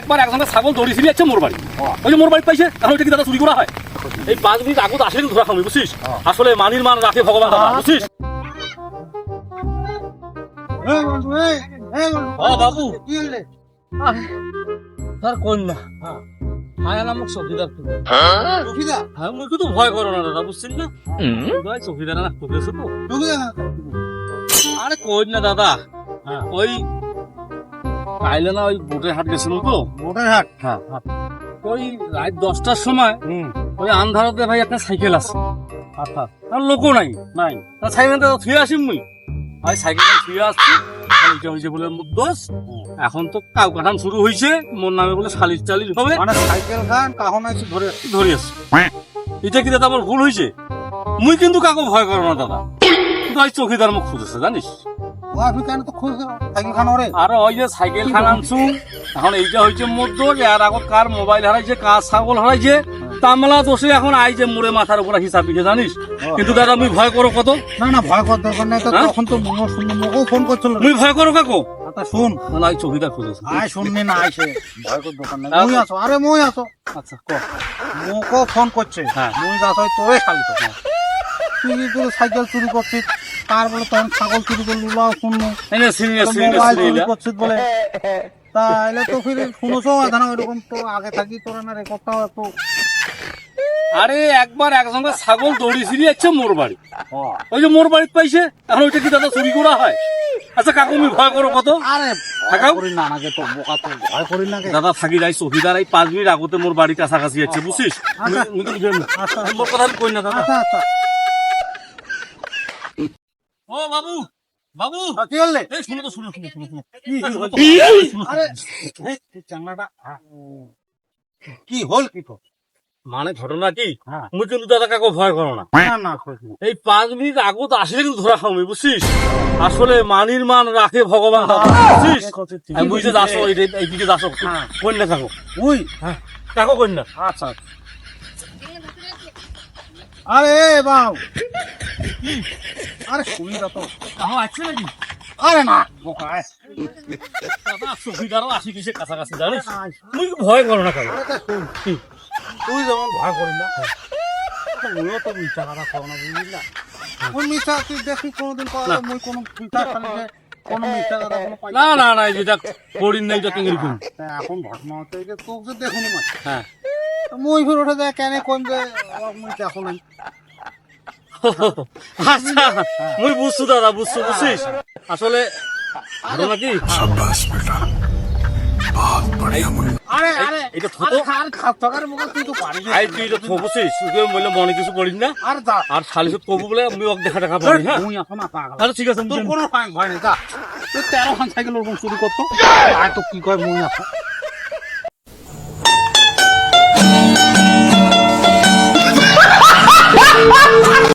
একবার একজনের ছাগল দড়ি ছিঁড়ে যাচ্ছে মোর বাড়ি। ওই যে মোর বাড়ি পাইছে এখন ওইটা কি দাদা চুরি করা হয়? এই পাঁচ মিনিট আগত আসলে কিন্তু ধরা খাবি বুঝছিস? আসলে মানির মান রাখে ভগবান দাদা বুঝছিস? বাবু। তার কন্যা। হায়া। নামক চকিদার তুমি হ্যাঁ? মুই কিন্তু ভয় করো না দাদা বুঝছেন না? ভাই চকিদার না তো আরে কই না দাদা? ওই কাইলে না ওই বোটের হাট গেছিল তো। মোটর হাট? হ্যাঁ ওই রাত দশটার সময় ওই আন্ধারতে ভাই একটা সাইকেল আছে। আচ্ছা আর লোকও নাই। নাই। তা সাইকেলটা থুয়ে আসি মুই। আর সাইকেল থুয়ে আসছি। এইটা হয়েছে বলে দোষ। এখন তো কাউ কাঠান শুরু হয়েছে মোর নামে বলে সালিশ টালিশ হবে। মানে সাইকেল খান কাহন আছে ধরে ধরে আসছি। এটা কি দাদা আমার ভুল হয়েছে মুই কিন্তু কাকু ভয় করো না দাদা। কিন্তু ওই চৌকিদার মুখ খুঁজেছে জানিস? ও কেন তো খুঁজছে সাইকেল খান ওরে। আর ওই যে সাইকেল খান আনছু। এখন এইটা হয়েছে দোষ এর আগত কার মোবাইল হারাইছে কার ছাগল হারাইছে তামলা দোষে এখন আই যে মুড়ে মাথার উপর হিসাব দিছে জানিস? কিন্তু দাদা মুই ভয় করো কত? না না ভয় করার দরকার নেই তো হ্যাঁ? তখন তো মোর শুনলে মোকেও ফোন করছিল। মুই ভয় করো কাকু? আচ্ছা শুন। না এই চৌকিদার খুঁজেছে আয় শুননি না আইসে ভয় করার দরকার নেই। আচ্ছা। মুই আছো আরে মুই আছো। আচ্ছা ক? মোকেও ফোন করছে? হ্যাঁ। মুই হয় তোরে শালিত তুই কি সাইকেল চুরি করছিস তার বলে তখন ছাগল চুরি করলি লাও সিনিয়র মোবাইল চুরি করছিস বলে। তাহলে তো ফির শুনোছো আধানা ওইরকম তো আগে থাকি তোরা না রেকর্ডটাও আরে একবার ছাগল দড়ি ছিঁড়ে যাচ্ছে মোর বাড়ি। ওই যে মোর বাড়িতে পাইছে এখন ওইটা কি দাদা চুরি করা হয়? আচ্ছা কাকু আমি ভয় করো কত? আরে থাকাও? ভয় করি না নাগে তো বোকা তো ভয় করি নাগে দাদা থাকি যাই চৌকিদার এই পাঁচ মিনিট আগতে মোর বাড়ি কাছাকাছি যাচ্ছে বুঝছিস? আচ্ছা। আচ্ছা। মোর কথা কই না দাদা? আচ্ছা। ও বাবু বাবু। কি হলে এই শুনো তো শুনো শুনো শুনো শুনো। কি হল কি তো? মানে ঘটনা কি? হ্যাঁ। কিন্তু দাদা কাকু ভয় করো না। এই পাঁচ মিনিট আগত আসলে কিন্তু ধরা খাবি বুঝছিস? আসলে মানির মান রাখে ভগবান বুঝছিস? বুঝতে। এই এইদিকে যাচ্ছ হ্যাঁ। কন্যা থাকো উই। হ্যাঁ কাকু কন্যা। আচ্ছা। আরে বাউ আরে শুনি তো। কাহো আছে নাকি? আরে না। বোকা আয়। দাদা চৌকিদারও আসি কিসে কাছাকাছি জানিস? মুই ভয় করো না কাকু আরে তা শুন। কি? তুই যেমন ভয় করি না মুইও তো মিথ্যা কথা খাও না বুঝলি না? ওই মিথ্যা তুই দেখি কোনোদিন না। মুই কোনো মিথ্যা খালি কোনো মিথ্যা কথা কোনো না না না যেটা করি নাই তো কেঙ্গি কোন এখন ঘটনা হচ্ছে যে তোকে দেখুন হ্যাঁ। মুই ফির উঠে যায় কেন কোন যে দেখো নাই। আচ্ছা মুই বুঝছ দাদা বুঝছ বুঝছিস? আসলে ঘটনা কি আরে আরে এটা ছোট? আর খাপ থাকার তুই তো পারি আই তুই এটা থো তুই বললে মনে কিছু করিস না। আর যা। আর শালিশত কবু বলে আমি ওকে দেখা দেখা পারি হ্যাঁ? মুই এখন আপা তাহলে ঠিক আছে তোর কোনো ভয় নেই যা। তুই তেরো খান সাইকেল ওরকম চুরি করতো। আর তো কি কয় মুই আসো